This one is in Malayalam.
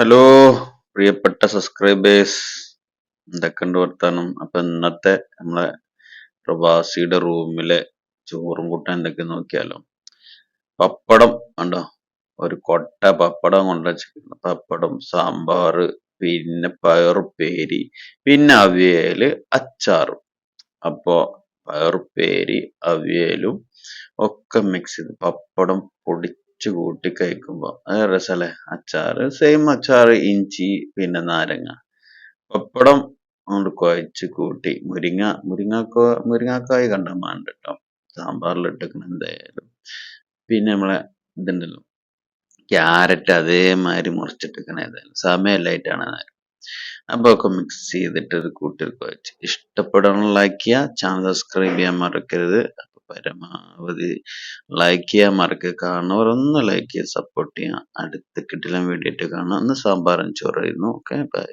ഹലോ പ്രിയപ്പെട്ട സബ്സ്ക്രൈബേഴ്സ്. എന്തൊക്കെയുണ്ട് വർത്താനം? അപ്പൊ ഇന്നത്തെ നമ്മളെ പ്രവാസിയുടെ റൂമിലെ ചോറും കൂട്ടാൻ എന്തൊക്കെ നോക്കിയാലോ? പപ്പടം ഉണ്ടോ ഒരു കൊട്ട പപ്പടം കൊണ്ടുവച്ചിരിക്കുന്നു പപ്പടം സാമ്പാർ പിന്നെ പയറുപ്പേരി പിന്നെ അവിയൽ അച്ചാറും. അപ്പോ പയറുപ്പേരി അവിയലും ഒക്കെ മിക്സ് ചെയ്ത് പപ്പടം പൊടിച്ചു കൂട്ടി കഴിക്കുമ്പോൾ അത് രസമല്ലേ അച്ചാറ് സെയിം അച്ചാറ് ഇഞ്ചി പിന്നെ നാരങ്ങ. പപ്പടം കൊണ്ട് കുഴച്ച് കൂട്ടി. മുരിങ്ങ മുരിങ്ങക്ക മുരിങ്ങക്കായ് കണ്ട മാണ്ട് കേട്ടോ സാമ്പാറിലിട്ടിക്കണം എന്തായാലും. പിന്നെ നമ്മളെ ഇതുണ്ടല്ലോ. ക്യാരറ്റ് അതേമാതിരി മുറിച്ചിട്ടിരിക്കണം ഏതായാലും. സമയമില്ലായിട്ടാണ് നേരം അപ്പോൾ ഒക്കെ മിക്സ് ചെയ്തിട്ട് ഒരു കൂട്ടിൽ കുഴച്ച്. ഇഷ്ടപ്പെടാനുള്ളാക്കിയ ചാനൽ സബ്സ്ക്രൈബ് ചെയ്യാൻ മറക്കരുത്. പരമാവധി ലൈക്ക് ചെയ്യാൻ മറക്കുക കാണുന്നവരൊന്ന് ലൈക്ക് ചെയ്യുക സപ്പോർട്ട് ചെയ്യുക അടുത്ത കിട്ടില്ല വീഡിയോ ആയിട്ട് കാണാം ഒന്ന് സാമ്പാറും ചോറായിരുന്നു ഓക്കെ ബൈ